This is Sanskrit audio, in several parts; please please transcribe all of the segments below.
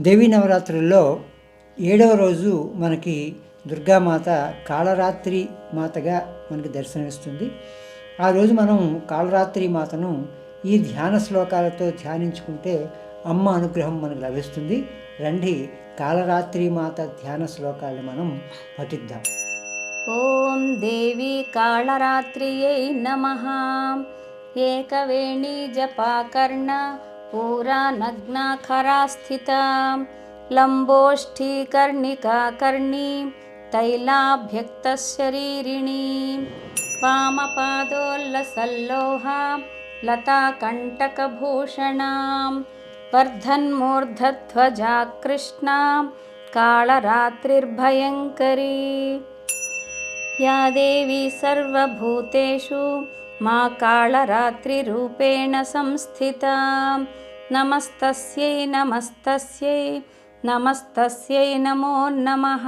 దేవీ నవరాత్రుల్లో ఏడవ రోజు మనకి దుర్గామాత కాళరాత్రి మాతగా మనకి దర్శనమిస్తుంది. ఆ రోజు మనం కాళరాత్రి మాతను ఈ ధ్యాన శ్లోకాలతో ధ్యానించుకుంటే అమ్మ అనుగ్రహం మనకు లభిస్తుంది. రండి కాళరాత్రి మాత ధ్యాన శ్లోకాలు మనం పఠిద్దాం. ఓం దేవి కాళరాత్రియై నమ. ఏకవేణి జపాకర్ణ पूरा नग्नाखरा स्थिता लम्बोष्ठीकर्णिका कर्णी तैलाभ्यक्तशरीरिणी। वामपादोल्लसल्लोहा लताकण्टकभूषणां वर्धन्मूर्धध्वजा कृष्णा कालरात्रिर्भयङ्करी। या देवी सर्वभूतेषु मा कालरात्रिरूपेण संस्थिता। नमस्तस्यै नमस्तस्यै नमस्तस्यै नमो नमः।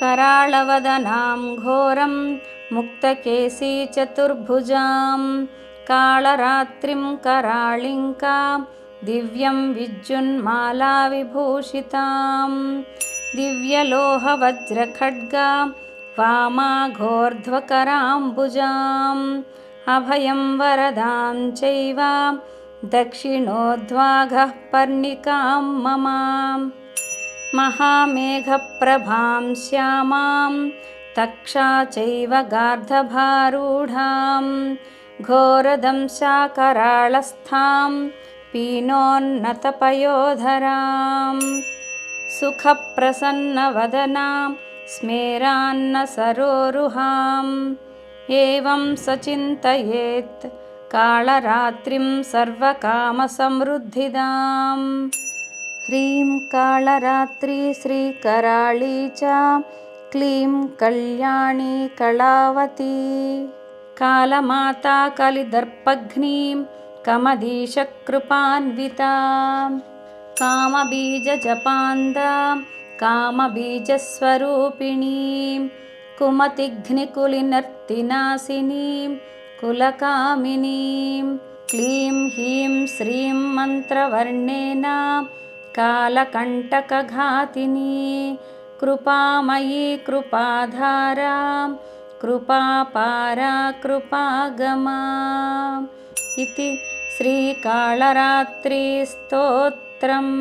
कराळवदनां घोरं मुक्तकेशी चतुर्भुजां। कालरात्रिं कराळिङ्कां दिव्यं विद्युन्मालाविभूषितां। दिव्यलोहवज्रखड्गां वामाघोर्ध्वकराम्बुजाम् अभयं वरदां चैव दक्षिणोद्वागः पर्णिकां मम। महामेघप्रभां श्यामां तक्षा चैव गार्धभारूढां घोरदंशाकराळस्थां पीनोन्नतपयोधरां सुखप्रसन्नवदनां स्मेरान्नसरोरुहाम् एवं सचिन्तयेत् कालरात्रिं सर्वकामसमृद्धिदाम्। ह्रीं कालरात्रि श्रीकराळी च क्लीं कल्याणी कलावती। कालमाता कलिदर्पघ्नीं कमदीशकृपान्विता कामबीजजपान्दां कामबीजस्वरूपिणीं कुमतिघ्निकुलिनर्तिनाशिनीं कुलकामिनीं क्लीं ह्रीं श्रीं मन्त्रवर्णेन कालकण्टकघातिनी कृपामयी कृपाधारा कृपापारा कृपागमा। इति श्रीकालरात्रिस्तोत्रम्